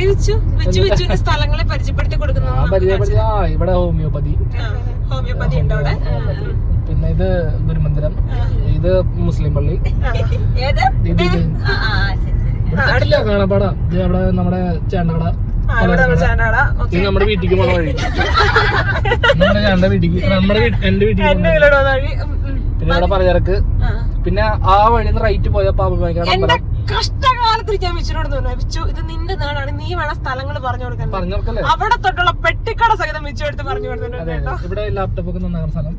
പറയിച്ചു വെച്ചു വിച്ചുവിന്റെ സ്ഥലങ്ങളെ പരിചയപ്പെടുത്തി കൊടുക്കുന്നു. ആ പരിചയപ്പെടുത്തി. ആ ഇവിടെ ഹോമിയോപ്പതി. ഹോമിയോപ്പതി ഉണ്ട് അവിടെ. പിന്നെ ഇത് ഗുരുമന്ദിരം. ഇത് മുസ്ലിം പള്ളി. ഇത് ഇവിടെ കാണാപ്പാടാ. ഇത് അവിടെ നമ്മുടെ ചേണ്ടകട നമ്മുടെ ഇത് നമ്മുടെ വീട്ടിലേക്ക് പോണ വഴി. നമ്മുടെ ചേട്ടന്റെ വീട്ടിക്ക്. നമ്മുടെ എന്റെ വീട്ടിൽ എന്റെ വീട് വഴി. ഉം, ഉം. പിന്നെ ഇവിടെ പലചരക്ക് ആ. പിന്നെ ആ വഴി റൈറ്റ് പോയ പാമ്പ് കഷ്ടകാലത്തിൽ ഞാൻ വിച്ചുനോട് തോന്നുന്നു. വിച്ചു ഇത് നിന്റെ നാടാണ്. നീ വേണ സ്ഥലങ്ങൾ പറഞ്ഞു കൊടുക്കാൻ. അവിടെ തൊട്ടുള്ള പെട്ടിക്കട സഹിതം വെച്ചു എടുത്ത് പറഞ്ഞു കൊടുത്തിട്ടുണ്ട്. ഇവിടെ ലാപ്ടോപ്പ് ഒക്കെ നന്നാകുന്ന സ്ഥലം.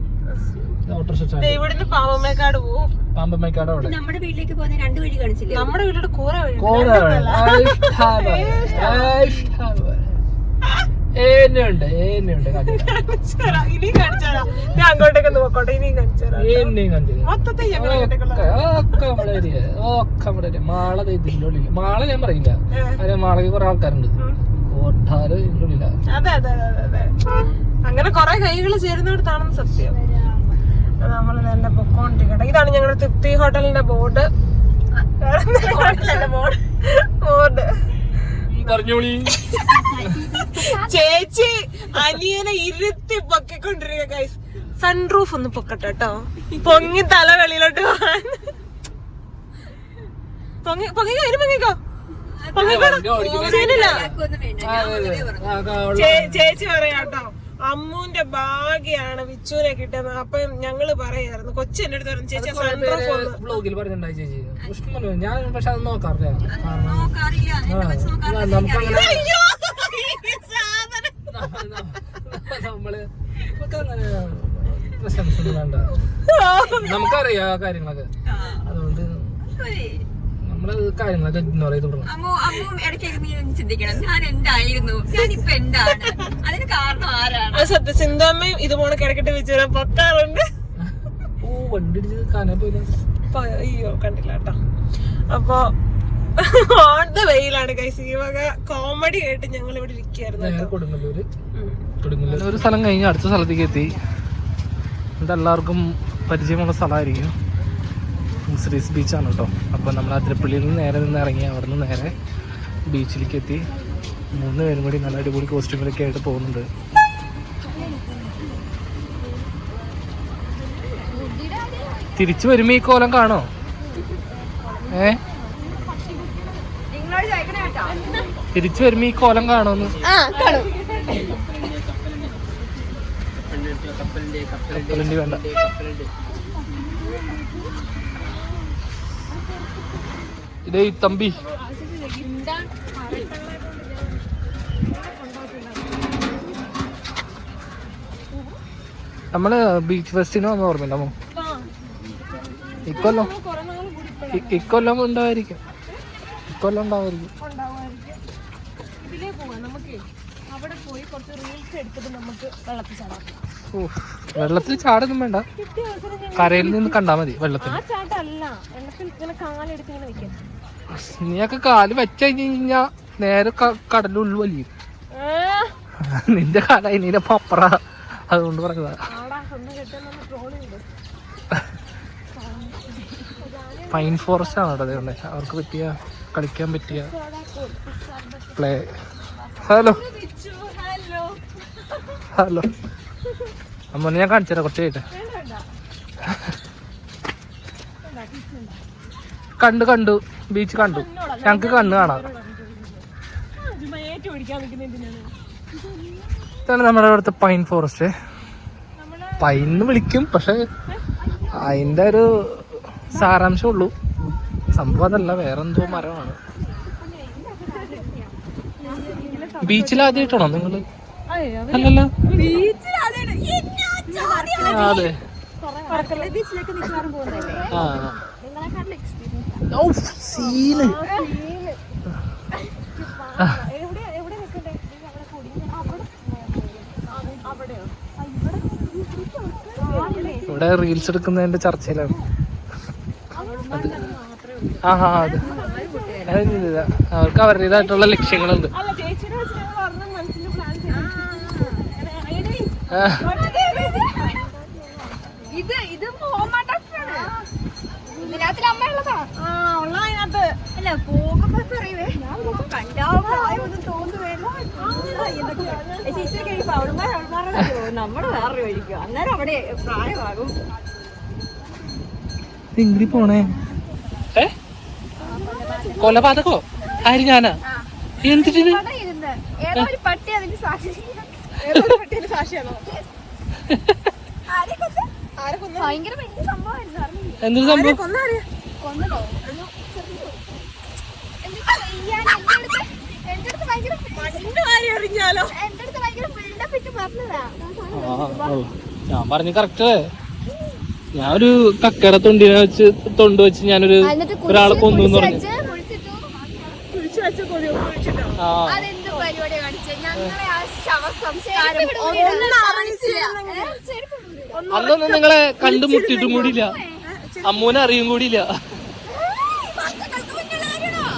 ഇവിടുന്ന് പാമ്പമേക്കാട് പോവും. പാമ്പമ്മക്കാട് അവിടെ? നമ്മുടെ വീട്ടിലേക്ക് പോകുന്ന രണ്ട് വഴി കാണിച്ചില്ലേ? നമ്മുടെ വീട്ടിലോട്ട് കൂറ വഴി. ഞാൻ അങ്ങോട്ടേക്ക് നോക്കോട്ടെ ഇനിയും മൊത്തത്തിൽ ഒക്കെ ഒക്കെ നമ്മുടെ ഏരിയ ഒക്കെ നമ്മുടെ ഏരിയ മാള ദേ ഇതിന്റെ ഉള്ളിൽ. മാള ഞാൻ പറയില്ല. അതിന് മാളയ്ക്ക് കുറെ ആൾക്കാരുണ്ട്. ഓട്ടാൽ ഇതിന്റെ ഉള്ളില. അതെ അതെ അതെ അതെ അങ്ങനെ കൊറേ കൈകൾ ചേരുന്നിടത്താണെന്ന് സത്യം. നമ്മൾ നല്ല പൊക്കോണ്ടിരിക്കട്ടെ ഇതാണ് ഞങ്ങളുടെ തൃപ്തി ഹോട്ടലിന്റെ ബോർഡ്. ബോർഡ്. പറഞ്ഞോളി. ചേച്ചി അനിയനെ ഇരുത്തി പൊക്കിക്കൊണ്ടിരിക്കുക ഗൈസ് സൺറൂഫ് ഒന്ന് പൊക്കട്ടെ കേട്ടോ. പൊങ്ങി തല വെളിയിലോട്ട് പോവാൻ പൊങ്ങി പൊങ്ങിക്കോ. ഇനി പൊങ്ങിക്കോ പൊങ്ങിക്കോ ചേച്ചി പറയാട്ടോ അമ്മൂന്റെ ഭാഗ്യാണ് വിച്ചുവിനെ കിട്ടുന്നത്. അപ്പൊ ഞങ്ങൾ പറയായിരുന്നു കൊച്ചി എന്റെ അടുത്ത് പറഞ്ഞു ചേച്ചി സൺറൂഫ് ഒന്ന്. ബ്ലോഗിൽ പറഞ്ഞിട്ടുണ്ടായി ചേച്ചി. ഞാൻ പക്ഷെ അത് നോക്കാറില്ല. നമ്മൾ നമുക്കറിയാം ആ കാര്യങ്ങളൊക്കെ. അതുകൊണ്ട് നമ്മൾ കാര്യങ്ങളൊക്കെ ഇഗ്നോർ ചെയ്ത് തുടങ്ങും. അമ്മു അമ്മു ഇടയ്ക്കൊക്കെ നീ ചിന്തിക്കണം. ഞാൻ എന്തായിരുന്നു? ഞാനിപ്പോ എന്താണ്? അതിന് കാരണം ആരാണ്? അത് സത്യം സിന്ധമ്മയും ഇതുപോലെ കിടക്കിട്ട് വെച്ച് പൊക്കാറുണ്ട് ഓ വണ്ടി ഇടിച്ച് കാനാ പോയില്ല? അയ്യോ കണ്ടില്ല കേട്ടോ. അപ്പൊ ഓൺ ദ വെയിലാണ് കൈസ് ഈ വക കോമഡി ആയിട്ട് ഞങ്ങൾ ഇവിടെ ഇരിക്കുകയായിരുന്നു നേരെ കൊടുങ്ങല്ലൂര്. ഉം. കൊടുങ്ങല്ലൂർ ഒരു സ്ഥലം കഴിഞ്ഞ് അടുത്ത സ്ഥലത്തേക്ക് എത്തി. ഇതെല്ലാവർക്കും പരിചയമുള്ള സ്ഥലമായിരിക്കും. ശ്രീസ് ബീച്ചാണ് കേട്ടോ. അപ്പോൾ നമ്മൾ അതിരപ്പള്ളിയിൽ നിന്ന് നേരെ നിന്ന് ഇറങ്ങി അവിടെ നിന്ന് നേരെ ബീച്ചിലേക്ക് എത്തി. മൂന്ന് പേരും കൂടി നല്ല അടിപൊളി കോസ്റ്റ്യൂമിലൊക്കെ ആയിട്ട് പോകുന്നുണ്ട്. തിരിച്ചു വരുമ്പോൾ ഈ കോലം കാണോ? ഏ? തിരിച്ചു വരുമ്പോ ഈ കോലം കാണോന്ന്? കപ്പലിന്റെ വേണ്ട ഇതേ തമ്പി. നമ്മൾ ബീച്ച് ഫെസ്റ്റിന് വന്ന ഓർമ്മയില്ലാമോ ഇക്കൊല്ലം ഇക്കൊല്ലം ഉണ്ടാവായിരിക്കും. ഇക്കൊല്ലം ഉണ്ടാവായിരിക്കും. വെള്ളത്തിൽ ചാടൊന്നും വേണ്ട. കരയിൽ നിന്ന് കണ്ടാ മതി വെള്ളത്തിൽ. നീയൊക്കെ കാൽ വെച്ച് കഴിഞ്ഞാ നേരെ കടലുള്ളു കടലുള്ളിൽ വലിയും. നിന്റെ കാലായി നിന്റെ പപ്പറ. അതുകൊണ്ട് പറഞ്ഞതാ. പൈൻ ഫോറസ്റ്റ് ആണ് കേട്ടോ അതുകൊണ്ട് അവർക്ക് പറ്റിയ കളിക്കാൻ പറ്റിയ പ്ലേ ഹലോ ഹലോ അമ്മ ഞാൻ കാണിച്ചു തരാം. കുറച്ച് കഴിഞ്ഞിട്ട്. കണ്ടു കണ്ടു. ബീച്ച് കണ്ടു. ഞങ്ങക്ക് കണ്ണ് കാണാം. ഇതാണ് നമ്മുടെ അവിടുത്തെ പൈൻ ഫോറസ്റ്റ് പൈൻ എന്ന് വിളിക്കും പക്ഷെ അതിന്റെ ഒരു സാരാംശം ഉള്ളൂ. സംഭവം അതല്ല വേറെന്തോ മരമാണ്. ബീച്ചിൽ ആദ്യമായിട്ടാണോ നിങ്ങൾ? അല്ലല്ലോ. അതെ. ബീച്ചിലേക്ക് മിക്കവാറും പോകുന്നതല്ലേ? ആ. എക്സ്പീരിയൻസ് എവിടെ എവിടെ നിൽക്കണ്ടേ? അവിടെ കൂടി. അവിടെയോ? ഇവിടെ റീൽസ് എടുക്കുന്നതിന്റെ ചർച്ചയിലാണ്. അത് ആ അതെ. അവർക്ക് അവരുടേതായിട്ടുള്ള ലക്ഷ്യങ്ങളുണ്ട് അല്ല ചേച്ചിയുടെ വെച്ച് ഞങ്ങൾ ഒരെണ്ണം മനസ്സിൽ പ്ലാൻ ചെയ്തു ആ, ഇത് ഇത് മോമാട്ടാണ് ഇതിനകത്തിൽ അമ്മ ഉള്ളതാ ആ ഉള്ള അതിനകത്ത്. അല്ല പോകുമ്പോ പറയുവേ ഞാൻ നോക്കുമ്പോ കണ്ടാ പ്രായമൊന്നും തോന്നുവേല ചേച്ചി കഴിയുമ്പോ അവളുമാർ അവളുമാരുടെ നമ്മുടെ വേറൊരു വഴിക്കും. അന്നേരം അവിടെ പ്രായമാകും. പോണേ. ഏ? കൊലപാതകോ? ആര് ഞാനാ? എന്തിട്ട് ഏതോ ഒരു പട്ടി അതിന് സാക്ഷി സാക്ഷിയാണോ? എന്തൊരു സംഭവം? ഞാൻ പറഞ്ഞു കറക്റ്റ് ഞാൻ ഒരു കക്കയുടെ തൊണ്ടിനെ വെച്ച് തൊണ്ട് വെച്ച് ഞാനൊരു ഒരാളെ കൊന്നു എന്ന് പറഞ്ഞു. ആ. അതെന്ത് പരിപാടി കാണിച്ചേ? ഞങ്ങളെ ആ ശവ അന്നൊന്നും നിങ്ങളെ കണ്ടുമുട്ടിട്ടും കൂടിയില്ല. അമ്മൂനെ അറിയും കൂടിയില്ല.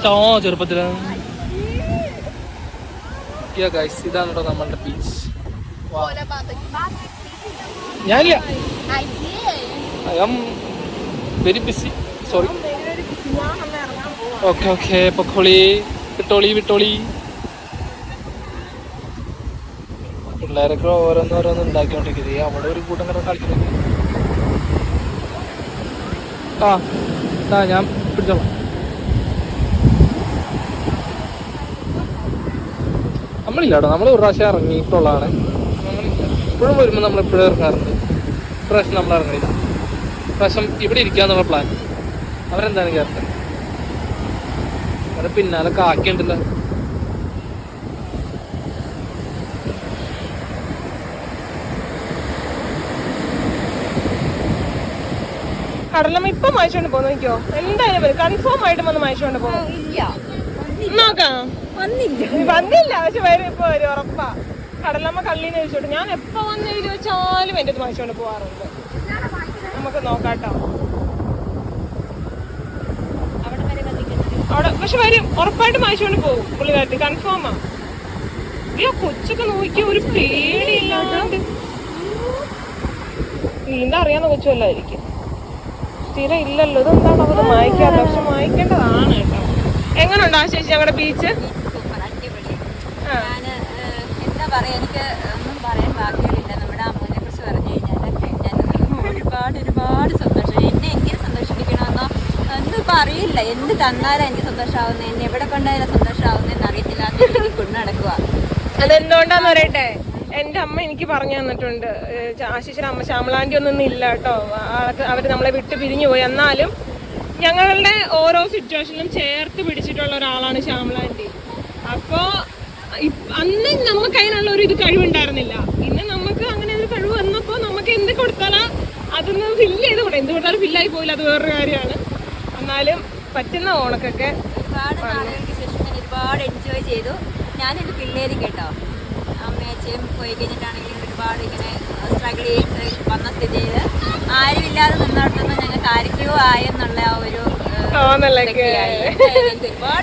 ടോ ചെറുപ്പത്തിൽ. ഗൈസ് ഇതാണ് നമ്മളുടെ ബീച്ച്. ഞാനില്ല. I very busy sorry okay okay പൊക്കോളി വിട്ടോളി വിട്ടോളി. പിള്ളേരൊക്കെ ഓരോന്ന് ഓരോന്ന് ഉണ്ടാക്കിക്കൊണ്ടിരിക്കുന്നത് അവിടെ ഒരു കൂട്ടം കിടന്ന് കളിക്കുന്നു. ആ ആ ഞാൻ പിടിച്ചോളാം. നമ്മളില്ലാട്ടോ. നമ്മൾ ഒരു പ്രാവശ്യം ഇറങ്ങിയിട്ടുള്ളതാണ്. ഇപ്പോഴും വരുമ്പോൾ നമ്മൾ എപ്പോഴും ഇറങ്ങാറുണ്ട് ഇപ്രാവശ്യം നമ്മൾ ഇറങ്ങില്ല പ്രാവശ്യം ഇവിടെ ഇരിക്കാന്നുള്ള പ്ലാൻ അവരെന്താണ് കയറുന്നത് അവിടെ പിന്നാലെ കാക്കിയുണ്ടല്ലോ. കടലമ്മ ഇപ്പൊ മായിച്ചോണ്ട് പോകുന്നു നോക്കിയോ? എന്തായാലും വരും. കൺഫേം ആയിട്ടും വന്ന് മായിച്ചോണ്ട് പോകും നോക്കാം? വന്നില്ല. പക്ഷെ വരും ഇപ്പൊ വരും ഉറപ്പാ. കടലമ്മ കള്ളീന്ന് ചോദിച്ചോട്ടെ ഞാൻ എപ്പോ വന്ന് എഴുതി വെച്ചാലും എന്റെ അടുത്ത് മായിച്ചോണ്ട് പോവാറുണ്ട്. നമുക്ക് നോക്കാട്ടോ അവിടെ പക്ഷെ വരും ഉറപ്പായിട്ട് മായിച്ചോണ്ട് പോകും. പുള്ളിക്കാരത്തി കൺഫേമാ അയ്യോ കൊച്ചൊക്കെ നോക്കി ഒരു പേടിയില്ലാണ്ട്. നീന്താ അറിയാവുന്ന കൊച്ചുമല്ലായിരിക്കും. സ്ഥിരം ഇല്ലല്ലോ. ഇതെന്താണ് അവർ മായ്ക്കാത്ത. പക്ഷെ മായ്ക്കേണ്ടതാണ് കേട്ടോ. എങ്ങനെയുണ്ട് ആ ചേച്ചി ഞങ്ങളുടെ ബീച്ച്? എന്താ പറയാ എനിക്ക് ഒന്നും പറയാൻ ബാക്കിയില്ല നമ്മുടെ അമ്മനെ കുറിച്ച് പറഞ്ഞു കഴിഞ്ഞാൽ ഞാൻ ഒരുപാട് ഒരുപാട് സന്തോഷം. എന്നെ എങ്ങനെ സന്തോഷിപ്പിക്കണമെന്നോ ഒന്നും ഇപ്പം അറിയില്ല. എന്ത് തന്നാലും എനിക്ക് സന്തോഷമാവുന്നത് എന്നെ എവിടെ കൊണ്ടായാലും സന്തോഷമാവുന്നതെന്ന് അറിയത്തില്ല അത് എനിക്ക് കൊണ്ടു നടക്കുക അതെന്തുകൊണ്ടാന്ന് പറയട്ടെ? എന്റെ അമ്മ എനിക്ക് പറഞ്ഞു തന്നിട്ടുണ്ട് ആശിഷിന് അമ്മ ശ്യാമളാന്റി ഒന്നും ഇല്ല കേട്ടോ. ആൾക്ക് അവർ നമ്മളെ വിട്ട് പിരിഞ്ഞു പോയി. എന്നാലും ഞങ്ങളുടെ ഓരോ സിറ്റുവേഷനിലും ചേർത്ത് പിടിച്ചിട്ടുള്ള ഒരാളാണ് ശ്യാമളാന്റി അപ്പോ അന്ന് നമുക്ക് അതിനുള്ള ഒരു ഇത് കഴിവുണ്ടായിരുന്നില്ല. ഇന്ന് നമുക്ക് അങ്ങനെ ഒരു കഴിവ് വന്നപ്പോ നമുക്ക് എന്ത് കൊടുത്താലാ അതൊന്ന് ഫില്ല് ചെയ്ത് കൂടെ എന്ത് കൊടുത്താലും ഫില്ലായി പോയില്ല അത് വേറൊരു കാര്യമാണ്. എന്നാലും പറ്റുന്ന ഓണക്കൊക്കെ ഒരുപാട് ഒരുപാട് എൻജോയ് ചെയ്തു. ഞാനൊരു പിള്ളേരും കേട്ടോ. അമ്മയച്ചയും പോയി കഴിഞ്ഞിട്ടാണെങ്കിലും ഒരുപാട് ഇങ്ങനെ സ്ട്രഗിൾ ചെയ്ത് വന്ന സ്ഥിതിയിൽ ആരുമില്ലാതെ നിന്നിടത്തുനിന്ന് ഞങ്ങൾക്ക് ആരൊക്കെയോ ആയെന്നുള്ള ആ ഒരു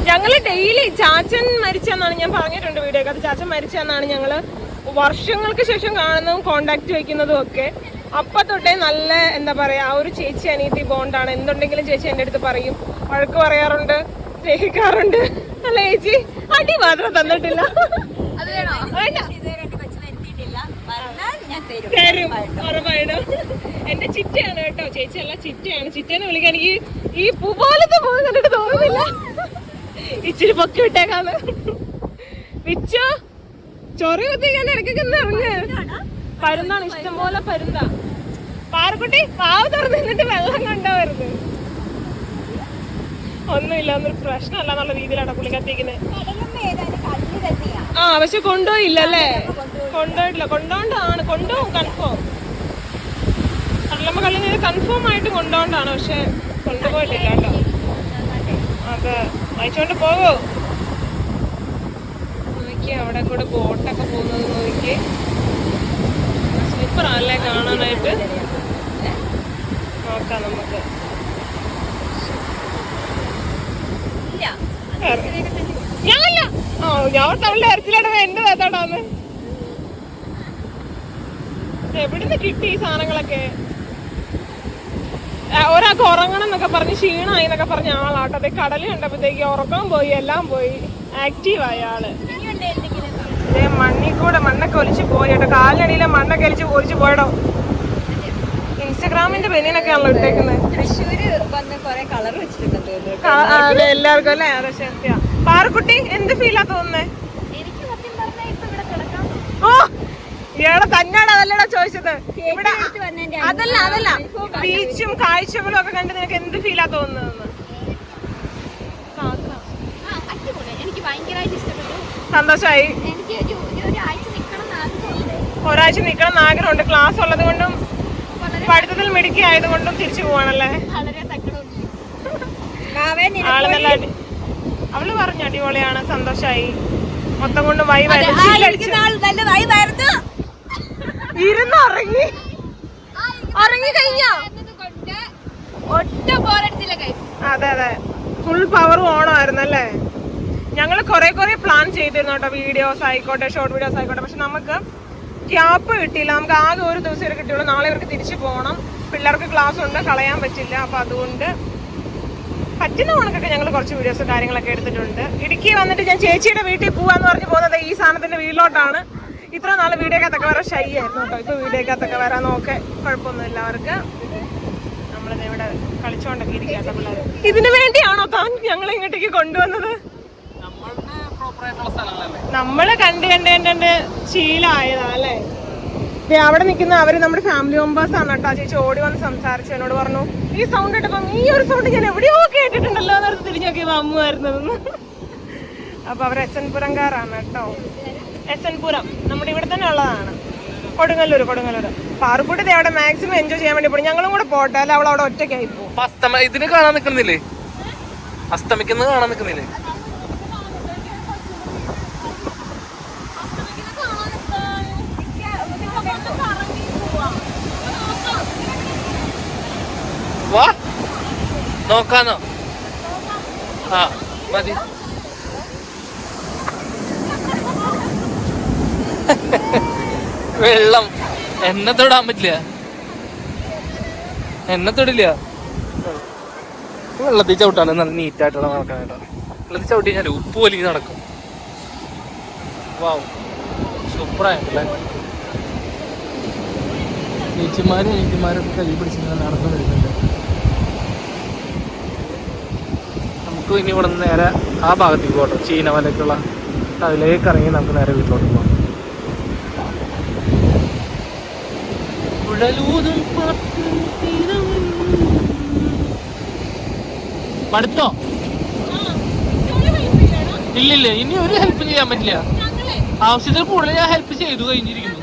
ഞങ്ങൾ ഡെയിലി ചാച്ചൻ മരിച്ചെന്നാണ് ഞാൻ പറഞ്ഞിട്ടുണ്ട് വീഡിയോ അത് ചാച്ചൻ മരിച്ചെന്നാണ് ഞങ്ങൾ വർഷങ്ങൾക്ക് ശേഷം കാണുന്നതും കോണ്ടാക്ട് വെക്കുന്നതും ഒക്കെ. അപ്പൊ തൊട്ടേ നല്ല എന്താ പറയാ ആ ഒരു ചേച്ചി അനിയത്തി ബോണ്ടാണ് എന്തുണ്ടെങ്കിലും ചേച്ചി എന്റെ അടുത്ത് പറയും. വഴക്ക് പറയാറുണ്ട് സ്നേഹിക്കാറുണ്ട്. അല്ല ചേച്ചി? അടി മാത്രം തന്നിട്ടില്ല. വേണ്ട. ഇതുവരെ എന്റെ കൊച്ചിനെ എത്തിയിട്ടില്ല വന്നാൽ ഞാൻ തരും. ഉറപ്പായിട്ടും. എന്റെ ചിറ്റയാണ് കേട്ടോ. ചേച്ചി അല്ല ചിറ്റയാണ്. ചിറ്റേനെ വിളിക്കാൻ എനിക്ക് ഈ പൂ പോലത്തെ പൂ കണ്ടിട്ട് തോന്നുന്നില്ല. ഇച്ചിരി പൊക്കി വിട്ടേക്കാന്ന്. വിച്ചോ ചൊറി കുത്തിക്കാൻ ഇടയ്ക്കൊക്കെ ഇറങ്ങ്. പരുന്താണ്? ഇഷ്ടം പോലെ പരുന്താ. പാറക്കുട്ടി പാവ് തുറന്ന് നിന്നിട്ട് വെള്ളം കണ്ടവരുത് ഒന്നുമില്ല ഒന്നൊരു പ്രശ്നമല്ല എന്നുള്ള രീതിയിലാണ് പുള്ളിക്കത്തിക്കുന്നത് ആ പക്ഷെ കൊണ്ടുപോയില്ല അല്ലേ കൊണ്ടുപോയിട്ടില്ല കൊണ്ടോണ്ടാണ് കൊണ്ടുപോകും കൺഫേം കള്ളമ്മ കള്ളിന് കൺഫേം ആയിട്ട് കൊണ്ടോണ്ടാണ്. പക്ഷെ കൊണ്ടുപോയിട്ടില്ല കേട്ടോ. അതെ. വായിച്ചോണ്ട് പോവോ? നോക്കി അവിടെ കൂടെ ബോട്ടൊക്കെ പോകുന്നത് നോക്കി സൂപ്പറാണല്ലേ കാണാനായിട്ട്? നോക്കാം നമുക്ക്. ഞാനല്ല. ആ ഞാൻ തമിഴ് അരച്ചിലടവ എന്റെ താത്താടാന്ന് എവിടുന്ന് കിട്ടി ഈ സാധനങ്ങളൊക്കെ? ഒരാൾക്ക് ഉറങ്ങണം എന്നൊക്കെ പറഞ്ഞ് ക്ഷീണമായി എന്നൊക്കെ പറഞ്ഞ ആളാട്ടോ. അതെ കടൽ കണ്ടപ്പോഴത്തേക്ക് ഉറക്കം പോയി എല്ലാം പോയി. ആക്റ്റീവായ ആൾ. മണ്ണിൽ കൂടെ മണ്ണൊക്കെ ഒലിച്ച് പോയി കേട്ടോ. കാലിനടിയിലെ മണ്ണൊക്കെ ഒലിച്ച് ഒലിച്ച് പോയടോ. ഇൻസ്റ്റഗ്രാമിന്റെ ബനിയനൊക്കെ ആണല്ലോ ഇട്ടേക്കുന്നത് തൃശ്ശൂര് വന്ന് കൊറേ കളർ അതെ എല്ലാവർക്കും അല്ലേ? പാറക്കുട്ടി എന്ത് ഫീലാ തോന്നുന്നേ എനിക്ക് സത്യം പറഞ്ഞാൽ ഇപ്പൊ ഇവിടെ കിടക്കാൻ ഓ ഇയാളെ തന്നെയാണ് അതല്ലടാ ചോദിച്ചത്? ഇവിടെ അതല്ല അതല്ല. ബീച്ചും കാഴ്ചകളും ഒക്കെ കണ്ട് നിനക്ക് എന്ത് ഫീലാ തോന്നുന്നത് അടിപൊളി. എനിക്ക് ഭയങ്കരമായിട്ട് ഇഷ്ടപ്പെട്ടു. സന്തോഷമായി എനിക്ക് ഒരു ഒരു ഒരാഴ്ച നിക്കണം എന്ന് ആഗ്രഹമുണ്ട്. ക്ലാസ് ഉള്ളത് കൊണ്ടും പഠിത്തത്തിൽ മിടുക്കി ആയതുകൊണ്ടും തിരിച്ചു പോവാണല്ലേ? ആൾ നല്ല അവൾ പറഞ്ഞു അടിപൊളിയാണ്. സന്തോഷായി. മൊത്തം കൊണ്ട് വൈ നല്ലതായി വരുന്നു ഇരുന്ന് ഉറങ്ങി ഉറങ്ങി കഴിഞ്ഞോ ഒട്ടും ബോറടിച്ചില്ല അതെ അതെ. ഫുൾ പവർ ഓണമായിരുന്നു അല്ലേ ഞങ്ങൾ കുറെ കുറെ പ്ലാൻ ചെയ്തിരുന്നു കേട്ടോ. വീഡിയോസ് ആയിക്കോട്ടെ ഷോർട്ട് വീഡിയോസ് ആയിക്കോട്ടെ. പക്ഷെ നമുക്ക് ഗ്യാപ്പ് കിട്ടിയില്ല. നമുക്ക് ആകെ ഒരു ദിവസം കിട്ടിയുള്ളൂ. നാളെ ഇവർക്ക് തിരിച്ചു പോകണം പിള്ളേർക്ക് ക്ലാസ് ഉണ്ട്. കളയാൻ പറ്റില്ല. അപ്പൊ അതുകൊണ്ട് പറ്റുന്ന കണക്കൊക്കെ ഞങ്ങൾ കുറച്ച് വീഡിയോസ് കാര്യങ്ങളൊക്കെ എടുത്തിട്ടുണ്ട്. ഇടുക്കി വന്നിട്ട് ഞാൻ ചേച്ചിയുടെ വീട്ടിൽ പോവാന്ന് പറഞ്ഞു പോകുന്നത് ഈ സാധനത്തിന്റെ വീട്ടിലോട്ടാണ്. ഇത്ര നാൾ വീഡിയോക്കകത്തൊക്കെ വരാൻ ഷൈ ആയിരുന്നു കേട്ടോ ഇപ്പൊ വീഡിയോക്കകത്തൊക്കെ വരാൻ നോക്കെ. കുഴപ്പമൊന്നുമില്ല അവർക്ക്. നമ്മളിത് ഇവിടെ കളിച്ചോണ്ടൊക്കെ ഇരിക്കാത്ത പിള്ളേർ ഇതിനു വേണ്ടിയാണോ താൻ ഞങ്ങൾ ഇങ്ങോട്ടേക്ക് കൊണ്ടുവന്നത്? നമ്മൾ കണ്ട് കണ്ട് കണ്ട് കണ്ട് ശീലമായതാ അല്ലേ? അവിടെ നിൽക്കുന്ന അവർ നമ്മുടെ ഫാമിലി മെമ്പേഴ്സ് ആണ് കേട്ടോ ചേച്ചി ഓടി വന്ന് സംസാരിച്ചു എന്നോട് പറഞ്ഞു ഈ സൗണ്ട് കേട്ടപ്പം ഈ ഒരു സൗണ്ട് ഞാൻ എവിടെയോ കേട്ടിട്ടുണ്ടല്ലോ എന്നറിഞ്ഞ് തിരിഞ്ഞു നോക്കിയപ്പോ ആയിരുന്നു അപ്പൊ അവർ എസ് എൻ കേട്ടോ എസ് എൻ പുരം. നമ്മുടെ ഇവിടെ തന്നെ ഉള്ളതാണ്. കൊടുങ്ങല്ലൂർ കൊടുങ്ങല്ലൂർ പാറക്കൂട്ടി ദേ അവിടെ മാക്സിമം എൻജോയ് ചെയ്യാൻ വേണ്ടി പോയി ഞങ്ങളും കൂടെ പോട്ടെ. അല്ല അവൾ അവിടെ ഒറ്റയ്ക്കായി പോകും ഇതിന് കാണാൻ നിൽക്കുന്നില്ലേ അസ്തമിക്കുന്നത് കാണാൻ നിൽക്കുന്നില്ലേ വാ. നോക്കാന്നോ ആ മതി. വെള്ളം. എന്നെ തൊടാൻ പറ്റില്ല. എന്നെ തൊടില്ല. വെള്ളത്തിൽ ചവിട്ടാണ് നല്ല നീറ്റായിട്ടുള്ള കേട്ടോ. വെള്ളത്തിൽ ചവിട്ടി കഴിഞ്ഞാൽ ഉപ്പ് വലിഞ്ഞ് നടക്കും. വാവ് സൂപ്പറായിട്ടല്ലേ ചേച്ചിമാരും ചേച്ചിമാരും ഒക്കെ കൈ പിടിച്ച് നടന്നു വരുന്നുണ്ട്. നമുക്ക് ഇനി ഇവിടെ നിന്ന് നേരെ ആ ഭാഗത്തേക്ക് പോകട്ടോ. ചീനമലക്കുള്ള അതിലേക്ക് ഇറങ്ങി നമുക്ക് നേരെ വീട്ടിലോട്ട് പോകാം. മടുത്തോ ഇല്ലില്ല ഇനി ഒരു ഹെൽപ്പ് ചെയ്യാൻ പറ്റില്ല. ആവശ്യത്തിൽ കൂടുതൽ ഞാൻ ഹെൽപ്പ് ചെയ്തു കഴിഞ്ഞിരിക്കുന്നു.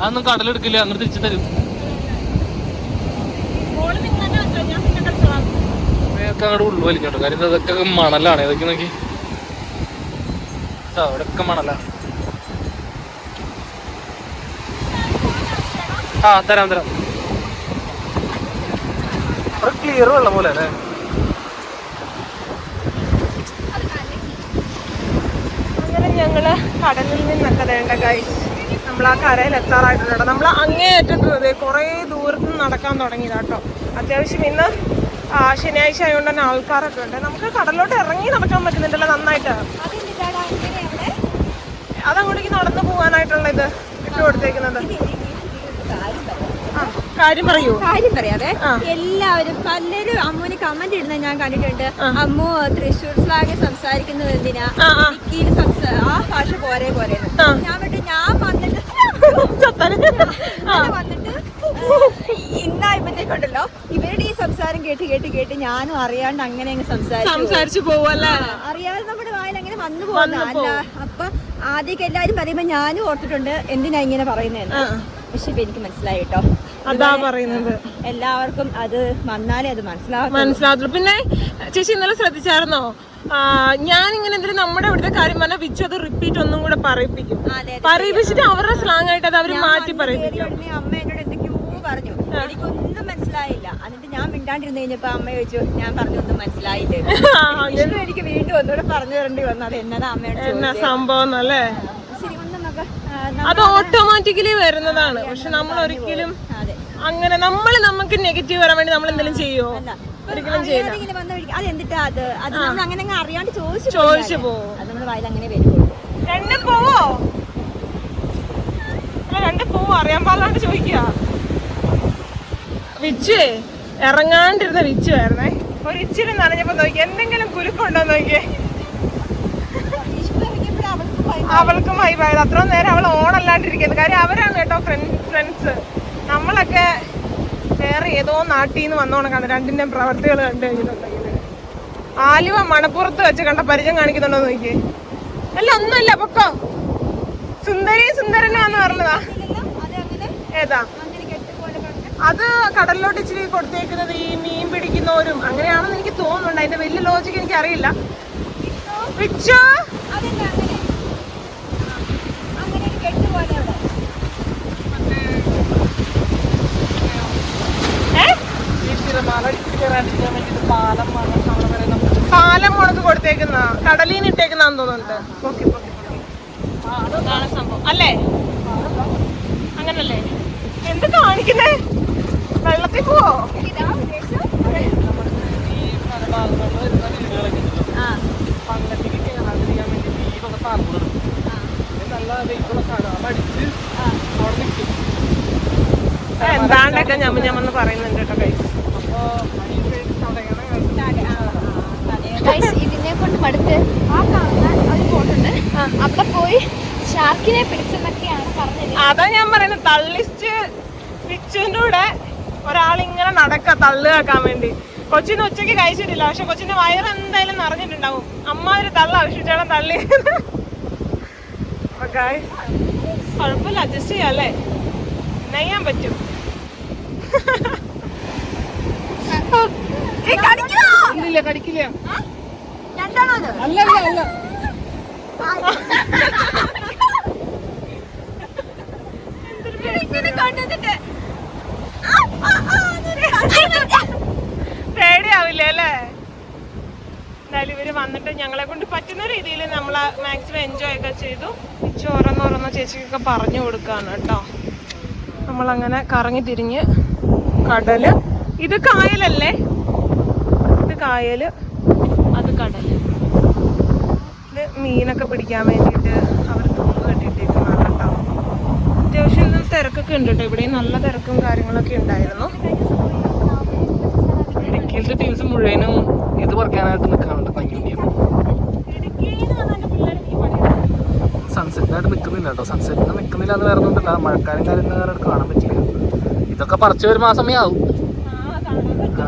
അതൊന്നും കടലെടുക്കില്ല അങ്ങനെ തിരിച്ചു തരും. ഉള്ളു വലിഞ്ഞോട്ടോ കാര്യം ഇതൊക്കെ മണലാണ്. ഇതൊക്കെ നോക്കി. ഇതാ, ഇവിടെയൊക്കെ ആ തരാം തരാം. ക്ലിയർ വെള്ളം പോലെ അല്ലേ? അങ്ങനെ ഞങ്ങൾ കടലിൽ നിന്നൊക്കെ വേണ്ട ഗൈസ് നമ്മൾ ആ കരയിൽ എത്താറായിട്ടുണ്ട് നമ്മൾ അങ്ങേയറ്റത്ത് കുറേ ദൂരത്ത് നിന്ന് നടക്കാൻ തുടങ്ങിയത് കേട്ടോ. അത്യാവശ്യം ഇന്ന് ശനിയാഴ്ച ആയതുകൊണ്ട് തന്നെ ആൾക്കാരൊക്കെ ഉണ്ട്. നമുക്ക് കടലിലോട്ട് ഇറങ്ങി നടക്കാൻ പറ്റുന്നുണ്ടല്ലോ നന്നായിട്ട്. അതങ്ങോട്ടേക്ക് നടന്നു പോകാനായിട്ടുള്ള ഇത് ഇട്ട് കൊടുത്തേക്കുന്നത്. ആ, കാര്യം പറയൂ. കാര്യം പറയാതെ എല്ലാവരും പലരും അമ്മുവിന് കമന്റ് ഇടുന്നത് ഞാൻ കണ്ടിട്ടുണ്ട്. അമ്മു തൃശ്ശൂർ സ്ലാങ് സംസാരിക്കുന്നത് എന്തിനാ? ആ. ഇടുക്കിയിൽ ഭാഷ പോരെ പോരെ ഞാൻ വിട്ട് ഞാൻ വന്നിട്ട് വന്നിട്ട് ഇന്നായപ്പോഴത്തേക്കുണ്ടല്ലോ ഇവരുടെ ഈ സംസാരം കേട്ട് കേട്ട് കേട്ട് ഞാനും അറിയാണ്ട് അങ്ങനെ അങ്ങ് സംസാരിച്ചു സംസാരിച്ചു പോവല്ലേ അറിയാതെ നമ്മുടെ വായിൽ അങ്ങനെ വന്നു പോകുന്ന അല്ല. അപ്പൊ ആദ്യമൊക്കെ എല്ലാരും പറയുമ്പോ ഞാനും ഓർത്തിട്ടുണ്ട് എന്തിനാ ഇങ്ങനെ പറയുന്നതെന്ന്. ആ. പക്ഷെ ഇപ്പൊ എനിക്ക് മനസ്സിലായി കേട്ടോ. അതാ പറയുന്നത്. എല്ലാവർക്കും അത് വന്നാലേ അത് മനസ്സിലാവും മനസ്സിലാകത്തുള്ളൂ പിന്നെ ചേച്ചി ഇന്നലെ ശ്രദ്ധിച്ചായിരുന്നോ? ഞാൻ ഇങ്ങനെ എന്തെങ്കിലും നമ്മുടെ ഇവിടുത്തെ കാര്യം പറഞ്ഞാൽ വിച്ച് അത് റിപ്പീറ്റ് ഒന്നും കൂടെ പറയിപ്പിക്കും. പറയിപ്പിച്ചിട്ട് അവരുടെ സ്ലാങ് ആയിട്ട് അത് അവർ മാറ്റി പറയിപ്പിക്കും. അമ്മ എന്നോട് എന്തൊക്കെയോ പറഞ്ഞു. എനിക്കൊന്നും മനസ്സിലായില്ല. എന്നിട്ട് ഞാൻ മിണ്ടാണ്ടിരുന്ന് കഴിഞ്ഞപ്പോ അമ്മ ചോദിച്ചു ഞാൻ പറഞ്ഞൊന്നും മനസ്സിലായില്ല? എനിക്ക് വീണ്ടും ഒന്നുകൂടെ പറഞ്ഞു തരേണ്ടി വന്നു. അത് എന്നതാ അമ്മയോട് എന്നാ സംഭവം ആ, അത് ഓട്ടോമാറ്റിക്കലി വരുന്നതാണ്. പക്ഷെ നമ്മൾ ഒരിക്കലും അങ്ങനെ നമ്മൾ നമുക്ക് നെഗറ്റീവ് വരാൻ വേണ്ടി നമ്മൾ എന്തെങ്കിലും ചെയ്യുമോ ഒരിക്കലും ചെയ്യില്ല. ചോദിച്ചു പോവും. രണ്ട് പോവോ? രണ്ട് പോവോ? അറിയാൻ പാടില്ലാണ്ട് ചോദിക്കുക. ഇറങ്ങാണ്ടിരുന്ന വിച്ചുവായിരുന്നേ ഒരു ഇച്ചിരി നനഞ്ഞപ്പോ നോക്കി എന്തെങ്കിലും കുരുക്കുണ്ടോ നോക്കിയേ? അവൾക്കും വൈബായത് അത്രയും നേരം അവൾ ഓണല്ലാണ്ടിരിക്കുന്നത് കാര്യം അവരാണ് കേട്ടോ ഫ്രണ്ട്സ് നമ്മളൊക്കെ വേറെ ഏതോ നാട്ടിൽ നിന്ന് വന്നോണക്കാണ് രണ്ടിന്റെ പ്രവർത്തികൾ കണ്ടു കഴിഞ്ഞിട്ടുണ്ടെങ്കിൽ ആലുവ മണപ്പുറത്ത് വെച്ച് കണ്ട പരിചയം കാണിക്കുന്നുണ്ടോ നോക്കിയേ. അല്ല ഒന്നുമില്ല പൊക്കോ. സുന്ദരി സുന്ദരനാന്ന് പറഞ്ഞതാ. ഏതാ? അത് കടലിലോട്ട് ഇച്ചിരി കൊടുത്തേക്കുന്നത് ഈ മീൻ പിടിക്കുന്നവരും അങ്ങനെയാണെന്ന് എനിക്ക് തോന്നുന്നുണ്ട്. അതിന്റെ വലിയ ലോജിക്ക് എനിക്ക് അറിയില്ല വിച്ചോ അങ്ങനെ ഒരു കെട്ട് പോലെ അവിടെ ഏ ഈ തിരമാല അടിച്ചിട്ട് കയറാണ്ടിരിക്കാൻ വേണ്ടിയിട്ട് പാലം വന്ന് അവിടെ വരെ നമുക്ക് പാലം കൊടുത്തേക്കുന്ന കടലിൽ നിന്ന് ഇട്ടേക്കുന്നാന്ന് തോന്നുന്നുണ്ട് പൊക്കി പൊക്കി അതാണ് സംഭവം അല്ലേ അങ്ങനല്ലേ എന്ത് കാണിക്കുന്നേ വെള്ളത്തിൽ പോവോ എന്താണ്ടൊക്കെ ഞമ്മ ഞമ്മന്ന് പറയുന്നുണ്ട് കേട്ടോ കൈ അപ്പൊ കൊണ്ട് മടുത്ത് ആ കാണുന്ന ഒരു ബോട്ടുണ്ട് അവിടെ പോയി ഷാർക്കിനെ പിടിച്ചെന്നൊക്കെയാണ് പറഞ്ഞത്. അതാ ഞാൻ പറയുന്നത്. തള്ളിച്ച് വിച്ചുവിന്റെ കൂടെ ഒരാളിങ്ങനെ നടക്ക തള്ളുകാക്കാൻ വേണ്ടി. കൊച്ചിന് ഉച്ചയ്ക്ക് കഴിച്ചിട്ടില്ല. പക്ഷെ കൊച്ചിന്റെ വയറ് എന്തായാലും നിറഞ്ഞിട്ടുണ്ടാവും. അമ്മ ഒരു തള്ള വിഷിച്ചേടം തള്ളി. കുഴപ്പമില്ല. അഡ്ജസ്റ്റ് ചെയ്യാം അല്ലേ? നെയ്യാൻ പറ്റും. കടിക്കില്ല. കടിക്കില്ല അല്ല അല്ല അല്ല. പേടിയാവില്ല അല്ലേ? എന്തായാലും ഇവർ വന്നിട്ട് ഞങ്ങളെ കൊണ്ട് പറ്റുന്ന രീതിയിൽ നമ്മൾ മാക്സിമം എൻജോയ് ഒക്കെ ചെയ്തു. ഇച്ച ഓരോന്നോരോന്നോ ചേച്ചിക്കൊക്കെ പറഞ്ഞു കൊടുക്കാണ് കേട്ടോ. നമ്മളങ്ങനെ കറങ്ങി തിരിഞ്ഞ് കടൽ. ഇത് കായലല്ലേ? ഇത് കായൽ. മീനൊക്കെ പിടിക്കാൻ വേണ്ടിയിട്ട് അവർ തുമ്പ് കെട്ടിയിട്ടേക്കുന്നതാണ് കേട്ടോ. അത്യാവശ്യം ഇന്ന് തിരക്കൊക്കെ ഉണ്ട് കേട്ടോ. ഇവിടെയും നല്ല തിരക്കും കാര്യങ്ങളൊക്കെ ഉണ്ടായിരുന്നു. ഇടുക്കിയിലത്തെ ടീംസ് മുഴുവനും ഇത് പറിക്കാനായിട്ട് നിൽക്കാറുണ്ട് കഞ്ഞൂണിയം സൺസെറ്റിനായിട്ട് നിൽക്കുന്നില്ല കേട്ടോ. സൺസെറ്റിന് നിൽക്കുന്നില്ല എന്ന് വേറെ ഒന്നുമില്ല മഴക്കാലം കാര്യങ്ങൾ കാണാൻ പറ്റില്ല. ഇതൊക്കെ പറിച്ചൊരു മാസമേ ആവും ആ,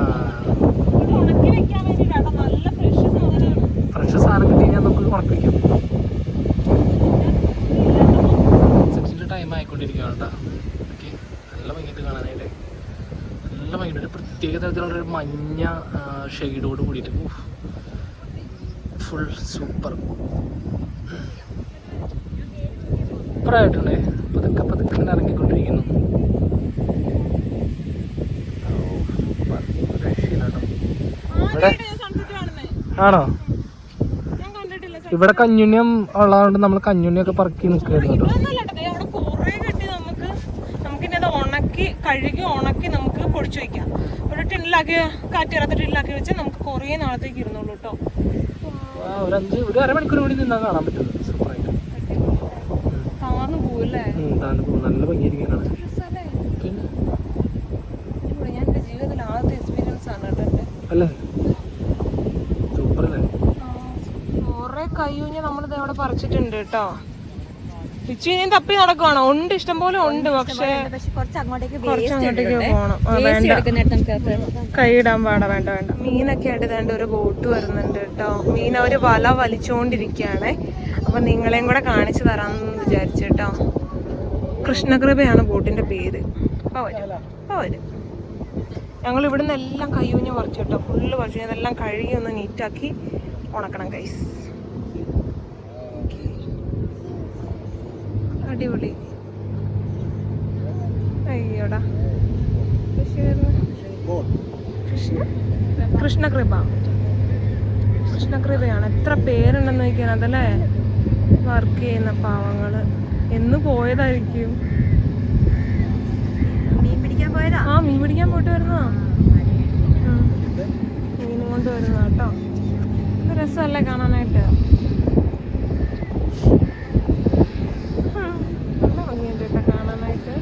ഫ്രഷ് സാധനം കിട്ടി കഴിഞ്ഞാൽ നമുക്ക് ഉണക്കി വയ്ക്കാം സൺസെറ്റിന്റെ ടൈം ആയിക്കൊണ്ടിരിക്കുകയാണ് കേട്ടോ ഓക്കെ നല്ല ഭംഗിയായിട്ട് കാണാനായിട്ട് നല്ല ഭംഗിയുണ്ട് ഒരു പ്രത്യേക തരത്തിലുള്ള ഒരു മഞ്ഞ ഷെയ്ഡോട് കൂടിയിട്ട്. Full super. സൂപ്പറായിട്ടുണ്ട് പതുക്കെ പതുക്കെ ഇങ്ങനെ ഇറങ്ങിക്കൊണ്ടിരിക്കുന്നു. ഇവിടെ ആണോ? ഇവിടെ കഞ്ഞുണ്യം ഉള്ളതുകൊണ്ട് നമ്മൾ കഞ്ഞുണ്ണിയൊക്കെ പറക്കി നിൽക്കുകയായിരുന്നു കേട്ടോ ഇതൊന്നുമല്ല കേട്ടോ. ദേ അവിടെ കുറേ കെട്ടി നമുക്ക് നമുക്കിനി അത് ഉണക്കി കഴുകി ഉണക്കി നമുക്ക് പൊടിച്ചു വെക്കാം ഒരു കാറ്റ് കയറാത്ത ട്രീലാക്കി വെച്ചാൽ നമുക്ക് കുറേ നാളത്തേക്ക് ഇരുന്നുള്ളൂ കേട്ടോ ഒരു അഞ്ച് ഒരു അരമണിക്കൂർ കൂടി നിന്നാൽ കാണാൻ പറ്റും സൂപ്പറായിട്ട്. താന്നു പോവല്ലേ? ഉം, പോകും. നല്ല രസമല്ലേ? പിന്നെ? ഞാൻ എന്റെ ജീവിതത്തിൽ ആദ്യത്തെ എക്സ്പീരിയൻസ് ആണ് കേട്ടോ അല്ലേ? സൂപ്പറല്ലേ? കുറെ കയ്യൂഞ്ഞ നമ്മളിത് അവിടെ പറിച്ചിട്ടുണ്ട് കേട്ടോ പിച്ചു ഇനി തപ്പി നടക്കുവാണോ? ഉണ്ട് ഇഷ്ടംപോലെ ഉണ്ട് പക്ഷേ പക്ഷെ കുറച്ച് അങ്ങോട്ടേക്ക് കുറച്ച് അങ്ങോട്ടേക്ക് പോകണം കൈയിടാൻ പാടാ വേണ്ട വേണ്ട. മീനൊക്കെ ആയിട്ട് വേണ്ട ഒരു ബോട്ട് വരുന്നുണ്ട് കേട്ടോ. മീൻ അവർ വല വലിച്ചുകൊണ്ടിരിക്കുകയാണേ അപ്പൊ നിങ്ങളെയും കൂടെ കാണിച്ചു തരാമെന്ന് വിചാരിച്ചു കേട്ടോ. കൃഷ്ണകൃപയാണ് ബോട്ടിന്റെ പേര്. അപ്പോൾ വരും. അപ്പൊ വരും. ഞങ്ങൾ ഇവിടുന്ന് എല്ലാം കയ്യൂഞ്ഞ് പറിച്ചു കേട്ടോ. ഫുള്ള് പറിച്ചു. ഇതെല്ലാം കഴുകി ഒന്ന് നീറ്റാക്കി ഉണക്കണം കൈസ് അടിപൊളി. അയ്യോടാ. കൃഷ്ണ കൃഷ്ണകൃപ. കൃഷ്ണകൃപയാണ്. എത്ര പേരുണ്ടെന്ന് നോക്കിയാൽ അതല്ലേ? വർക്ക് ചെയ്യുന്ന പാവങ്ങൾ. എന്ന് പോയതായിരിക്കും. മീൻ പിടിക്കാൻ പോയതാ? ആ മീൻ പിടിക്കാൻ പോയിട്ട് വരുന്നതാ. മീൻ മീനും കൊണ്ട് വരുന്ന കേട്ടോ രസമല്ലേ കാണാനായിട്ട് ഉം. നല്ല ഭംഗിയുണ്ട് കേട്ടോ കാണാനായിട്ട്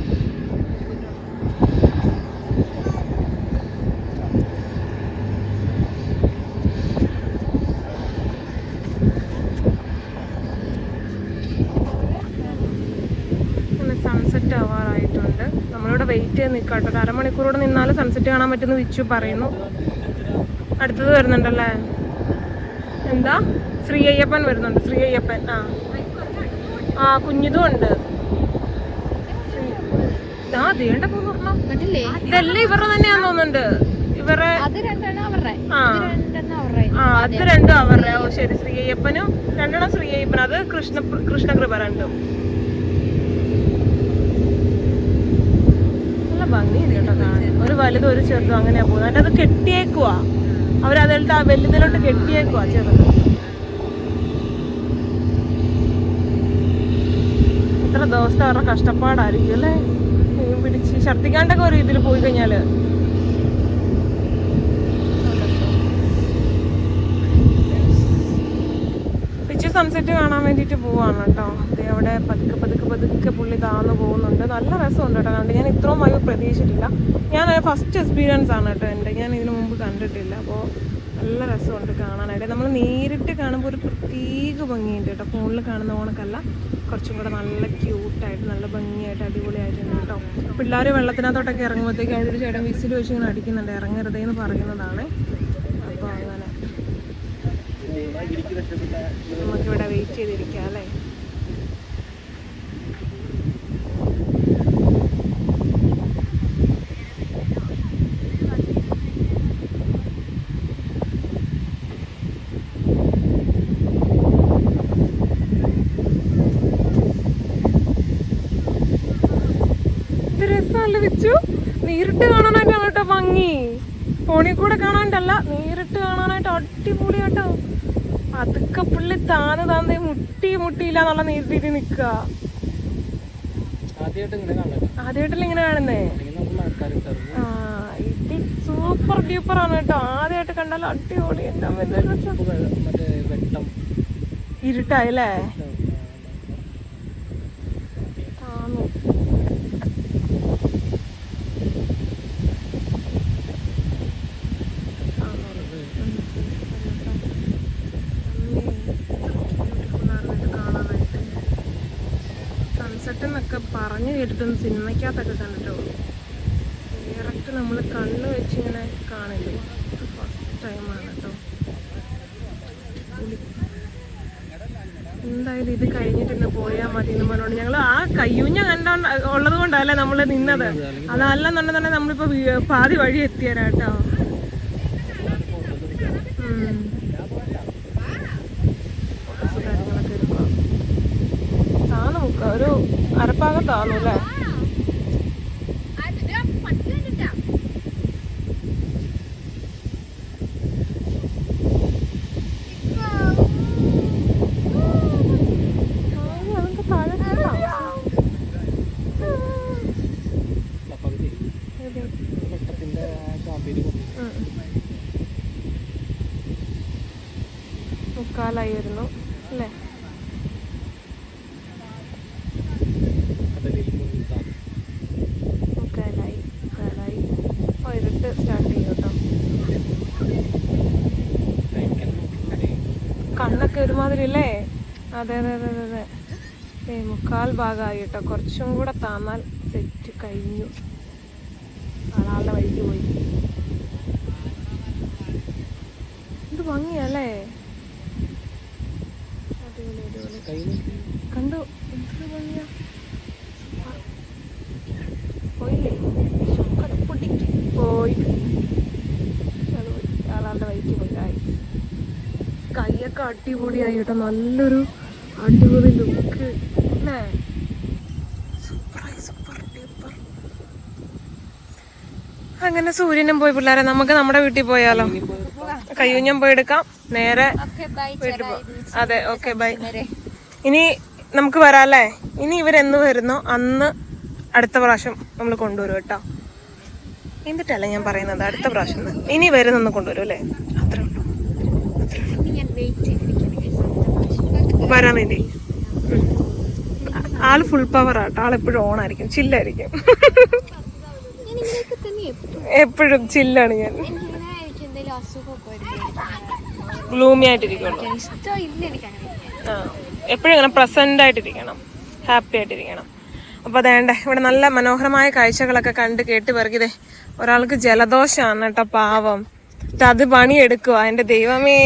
സൺസെറ്റ് ആവാറായിട്ടുണ്ട് നമ്മളിവിടെ വെയിറ്റ് ചെയ്ത് നിൽക്കാം കേട്ടോ. ഒരു അരമണിക്കൂറോടെ നിന്നാൽ സൺസെറ്റ് കാണാൻ പറ്റുന്ന വിച്ചു പറയുന്നു. അടുത്തത് വരുന്നുണ്ടല്ലേ? എന്താ? ശ്രീ അയ്യപ്പൻ വരുന്നുണ്ട്. ശ്രീ അയ്യപ്പൻ ആ. ആ കുഞ്ഞിതും ഉണ്ട്. ആ ദേണ്ട ഇതെല്ലാം ഇവരുടെ തന്നെയാന്ന് തോന്നുന്നുണ്ട്. ഇവരെ ആ. അത് രണ്ടും അവരുടെ. ഓ ശരി. ശ്രീ അയ്യപ്പനും രണ്ടെണ്ണം ശ്രീ അയ്യപ്പൻ അത് കൃഷ്ണ കൃഷ്ണകൃപ രണ്ടും. ഭംഗിയുണ്ട് കേട്ടോ കാണാൻ. ഒരു വലുതും ഒരു ചെറുതും അങ്ങനെയാ പോകുന്നത്. എന്നിട്ട് അത് കെട്ടിയേക്കുവാ. അവരതിലത്തെ ആ വലുതിലോട്ട് കെട്ടിയേക്കുവാ ചെറുത്. എത്ര ദിവസത്തെ അവരുടെ കഷ്ടപ്പാടായിരിക്കും അല്ലേ? മീൻ പിടിച്ച് ഛർദിക്കാണ്ടൊക്കെ ഒരു ഇതിൽ പോയി കഴിഞ്ഞാൽ പിച്ച് സൺസെറ്റ് കാണാൻ വേണ്ടിയിട്ട് പോവാണ് കേട്ടോ. ദേ അവിടെ പതുക്കെ പതുക്കെ പതുക്കെ പുള്ളി താന്ന് പോകുന്നുണ്ട്. നല്ല രസമുണ്ട് കേട്ടോ. കണ്ട് ഞാൻ ഇത്രയും വൈബ് പ്രതീക്ഷിച്ചിട്ടില്ല. ഞാൻ ഫസ്റ്റ് എക്സ്പീരിയൻസ് ആണ് കേട്ടോ എന്റെ. ഞാൻ ഇതിനു മുമ്പ് കണ്ടിട്ടില്ല. അപ്പോൾ നല്ല രസമുണ്ട് കാണാനായിട്ട്. നമ്മൾ നേരിട്ട് കാണുമ്പോൾ ഒരു പ്രത്യേക ഭംഗിയുണ്ട് കേട്ടോ. ഫോണിൽ കാണുന്ന കണക്കല്ല. കുറച്ചും കൂടെ നല്ല ക്യൂട്ടായിട്ട് നല്ല ഭംഗിയായിട്ട് അടിപൊളിയായിട്ടുണ്ട് കേട്ടോ. പിള്ളേർ വെള്ളത്തിനകത്തോട്ടൊക്കെ ഇറങ്ങുമ്പോഴത്തേക്ക് ഒരു ചേട്ടൻ വിസിൽ വെച്ച് ഇങ്ങനെ അടിക്കുന്നുണ്ട്. ഇറങ്ങരുതേ എന്ന് പറയുന്നതാണ്. നമുക്കിവിടെ വെയിറ്റ് ചെയ്തിരിക്കാം അല്ലേ? രസമല്ല വെച്ചു? നേരിട്ട് കാണാനായിട്ടാണ് കേട്ടോ ഭംഗി. ഫോണിൽ കൂടെ കാണാണ്ടല്ല നേരിട്ട് കാണാനായിട്ട് അടിപൊളി കേട്ടോ അതൊക്കെ പുള്ളി താന്ന് താന്ന് മുട്ടി മുട്ടിയില്ല എന്നുള്ള നീട്ടിട്ട് നിക്കുക ആദ്യമായിട്ടല്ലേ ഇങ്ങനെ കാണുന്നേ? ആ ഇത് സൂപ്പർ ഡ്യൂപ്പർ ആണ് കേട്ടോ. ആദ്യമായിട്ട് കണ്ടാൽ അടിപൊളി. എന്താ ഇരുട്ടായല്ലേ സൺസെറ്റ് എന്നൊക്കെ പറഞ്ഞു കേട്ടിട്ടും സിനിമയ്ക്കകത്തൊക്കെ കണ്ടിട്ടുള്ളൂ ഡയറക്റ്റ് നമ്മൾ കണ്ണ് വെച്ച് ഇങ്ങനെ കാണില്ലേ ഫസ്റ്റ് ടൈമാണ് കേട്ടോ എന്തായാലും ഇത് കഴിഞ്ഞിട്ട് പോയാൽ മതി എന്ന് പറഞ്ഞോണ്ട് ഞങ്ങൾ ആ കയ്യൂഞ്ഞ കണ്ടോണ്ട് ഉള്ളത് കൊണ്ടല്ലേ നമ്മൾ നിന്നത് അതല്ലെന്നുണ്ടെന്നുണ്ടെങ്കിൽ നമ്മളിപ്പോ പാതി വഴി എത്തിയരാ കേട്ടോ ഉം. Photos കാര്യങ്ങളൊക്കെ എടുക്കുക. താന്ന് മുക്ക ഒരു അരപ്പാകം താന്നു അല്ലേ താഴെ അതിന്റെ താഴെ താമസം. പകുതി ഏത്? വെട്ടത്തിന്റെ കാമ്പിരി കൊണ്ട് ഉം. മുക്കാലായി വരുന്നു അല്ലേ. കണ്ണൊക്കെ ഒരുമാതിരി അല്ലേ അതെ അതെ അതെ അതെ അതെ. ഏ മുക്കാൽ ഭാഗമായി കേട്ടോ കുറച്ചും കൂടെ താന്നാൽ സെറ്റ് കഴിഞ്ഞു. ആളാളുടെ വഴിക്ക് പോയി. ഇത് ഭംഗിയല്ലേ അടിപൊളി അടിപൊളി കൈ നോക്കി. കണ്ടു എന്തൊരു ഭംഗിയാ പോയില്ലേ ശക്കരപ്പൊടിക്ക് പോയി അത് പോയി ആളാളുടെ വഴിക്ക് പോയി guys. കൈയൊക്കെ അടിപൊളിയായി കേട്ടോ നല്ലൊരു അടിപൊളി ലുക്ക് അല്ലേ സൂപ്പറായി സൂപ്പർ ഡ്യൂപ്പർ അങ്ങനെ സൂര്യനും പോയി പിള്ളേരെ നമുക്ക് നമ്മുടെ വീട്ടിൽ പോയാലോ? കയ്യൂഞ്ഞം പോയി എടുക്കാം നേരെ വീട്ടിൽ പോ അതെ ഓക്കെ ബൈ ഇനി നമുക്ക് വരാല്ലേ ഇനി ഇവരെന്ന് വരുന്നോ? അന്ന് അടുത്ത പ്രാവശ്യം നമ്മൾ കൊണ്ടുവരും കേട്ടോ. എന്നിട്ടല്ല ഞാൻ പറയുന്നത്? അടുത്ത പ്രാവശ്യം. ഇനി വരുന്നൊന്ന് കൊണ്ടുവരും അല്ലേ അത്രേ ഉള്ളൂ ഇനി ഞാൻ വെയിറ്റ് ചെയ്തിരിക്കുകയാണ് guys. അടുത്ത പ്രാവശ്യം. വരാൻ വേണ്ടി ആൾ ഫുൾ പവർ ആട്ടോ ആളെപ്പോഴും ഓൺ ആയിരിക്കും. ചില്ലായിരിക്കും എപ്പോഴും ചില്ലാണ് ഞാൻ. ഗ്ലൂമി അങ്ങനെ ആ. എപ്പോഴും ഇങ്ങനെ പ്രസന്റ് ആയിട്ടിരിക്കണം. ഹാപ്പി ആയിട്ടിരിക്കണം. അപ്പോൾ അതേണ്ട ഇവിടെ നല്ല മനോഹരമായ കാഴ്ചകളൊക്കെ കണ്ട് കേട്ട് പെറുകിതേ ഒരാൾക്ക് ജലദോഷമാണ് കേട്ടോ പാവം. എന്നിട്ട് അത് പണിയെടുക്കുക എന്റെ ദൈവമേ.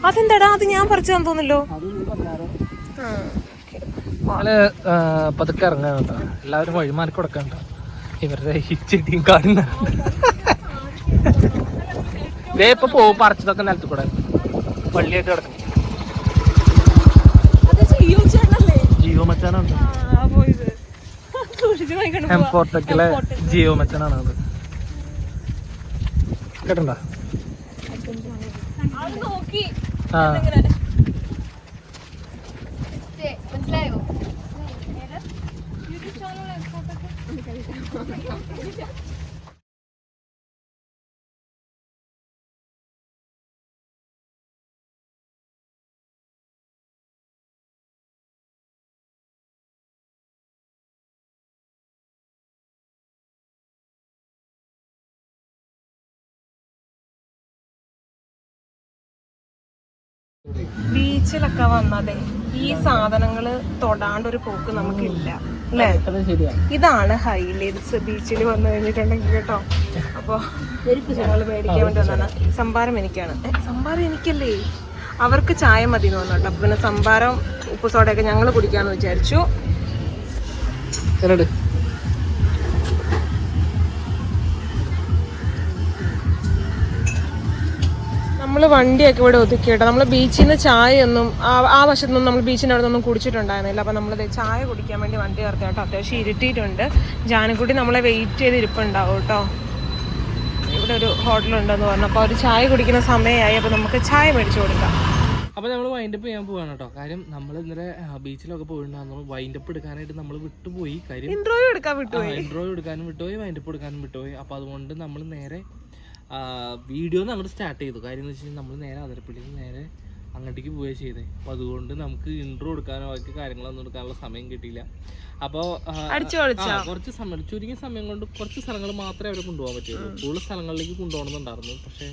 അതെന്താടാ? അത് ഞാൻ പറിച്ചു തോന്നല്ലോ ആ, okay. നമ്മൾ ആ, പതുക്കെ ഇറങ്ങാൻ കേട്ടോ. എല്ലാവരും വഴിമാറി കൊടുക്കണ്ട ഇവരുടെ ഈ ചെടിയും കാണുന്ന ഇതേ ഇപ്പൊ പോകും പറിച്ചതൊക്കെ നിലത്ത് കൂടെ. വള്ളിയായിട്ട് കിടക്കും ജിയോ മച്ചാനാണ് ജിയോ മച്ചാനാണ് അത് കേട്ടണ്ട അത് നോക്കി ആ ബീച്ചിലൊക്കെ വന്നതെ ഈ സാധനങ്ങൾ തൊടാണ്ട് ഒരു പോക്ക് നമുക്കില്ല അല്ലേ? ഇതാണ് ഹൈലൈറ്റ്സ്. ബീച്ചിൽ വന്നു കഴിഞ്ഞിട്ടുണ്ടെങ്കിൽ കേട്ടോ. അപ്പൊ ഞങ്ങൾ മേടിക്കാൻ വേണ്ടി വന്നാണ് സംഭാരം എനിക്കാണ്. സംഭാരം എനിക്കല്ലേ? അവർക്ക് ചായ മതി എന്ന് പറഞ്ഞു കേട്ടോ അപ്പൊ പിന്നെ സംഭാരം ഉപ്പ് സോഡയൊക്കെ ഞങ്ങൾ കുടിക്കാന്ന് വിചാരിച്ചു. നമ്മൾ വണ്ടിയൊക്കെ ഇവിടെ ഒതുക്കി കേട്ടോ നമ്മൾ ബീച്ചിൽ നിന്ന് ചായയൊന്നും ആ വശത്തു നിന്നും നമ്മൾ ബീച്ചിന്റെ അവിടെ നിന്നും കുടിച്ചിട്ടുണ്ടായിരുന്നില്ല. അപ്പോൾ നമ്മൾ ചായ കുടിക്കാൻ വേണ്ടി വണ്ടി നിർത്തി കേട്ടോ. അത്യാവശ്യം ഇരുട്ടിയിട്ടുണ്ട്. ജാനക്കുട്ടി നമ്മളെ വെയിറ്റ് ചെയ്ത് ഇരിപ്പുണ്ടാവും കേട്ടോ. ഇവിടെ ഒരു ഹോട്ടലുണ്ടെന്ന് പറഞ്ഞു. അപ്പോൾ ഒരു ചായ കുടിക്കുന്ന സമയമായി. അപ്പോൾ നമുക്ക് ചായ മേടിച്ചു കൊടുക്കാം. അപ്പോൾ നമ്മൾ വൈൻഡപ്പ് ചെയ്യാൻ പോവാണ് കേട്ടോ. കാര്യം നമ്മൾ ഇന്നലെ ബീച്ചിലൊക്കെ പോയിട്ടുണ്ടായിരുന്നു. വൈൻഡപ്പ് എടുക്കാനായിട്ട് നമ്മൾ വിട്ടുപോയി. കാര്യം ഇൻട്രോയും എടുക്കാൻ വിട്ടുപോയി. ഇൻട്രോ എടുക്കാനും വിട്ടുപോയി വൈൻഡപ്പ് എടുക്കാനും വിട്ടുപോയി. അപ്പോൾ അതുകൊണ്ട് നമ്മൾ നേരെ വീഡിയോ അങ്ങോട്ട് സ്റ്റാർട്ട് ചെയ്തു. കാര്യം എന്ന് വെച്ച് കഴിഞ്ഞാൽ നമ്മൾ നേരെ അതിരപ്പള്ളിയിൽ നിന്ന് നേരെ അങ്ങോട്ടേക്ക് പോവുകയാണ് ചെയ്തേ. അപ്പോൾ അതുകൊണ്ട് നമുക്ക് ഇൻട്രോ എടുക്കാനോ ബാക്കി കാര്യങ്ങളൊന്നും എടുക്കാനുള്ള സമയം കിട്ടിയില്ല. അപ്പോൾ കുറച്ച് സമയം ചുരുങ്ങിയ സമയം കൊണ്ട് കുറച്ച് സ്ഥലങ്ങൾ മാത്രമേ അവരെ കൊണ്ടുപോകാൻ പറ്റുള്ളൂ. കൂടുതൽ സ്ഥലങ്ങളിലേക്ക് കൊണ്ടുപോകണമെന്നുണ്ടായിരുന്നു. പക്ഷേ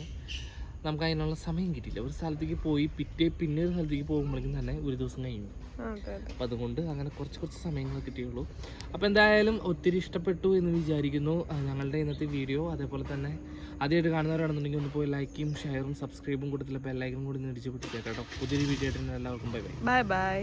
നമുക്ക് അതിനുള്ള സമയം കിട്ടിയില്ല. ഒരു സ്ഥലത്തേക്ക് പോയി പിറ്റേ പിന്നെ ഒരു സ്ഥലത്തേക്ക് പോകുമ്പോഴേക്കും തന്നെ ഒരു ദിവസം കഴിഞ്ഞു. അപ്പം അതുകൊണ്ട് അങ്ങനെ കുറച്ച് കുറച്ച് സമയങ്ങൾ കിട്ടിയുള്ളൂ. അപ്പോൾ എന്തായാലും ഒത്തിരി ഇഷ്ടപ്പെട്ടു എന്ന് വിചാരിക്കുന്നു. ഞങ്ങളുടെ ഇന്നത്തെ വീഡിയോ അതേപോലെ തന്നെ ആദ്യമായിട്ട് കാണുന്നവരാണെന്നുണ്ടെങ്കിൽ ഒന്ന് പോയി ലൈക്കും ഷെയറും സബ്സ്ക്രൈബും കൊടുത്തില്ല ബെല്ലൈക്കും കൂടി ഇടിച്ച് പിടിച്ചേക്കാം കേട്ടോ. പുതിയൊരു വീഡിയോ ആയിട്ട് എല്ലാവർക്കും ബൈ ബൈ ബൈ ബൈ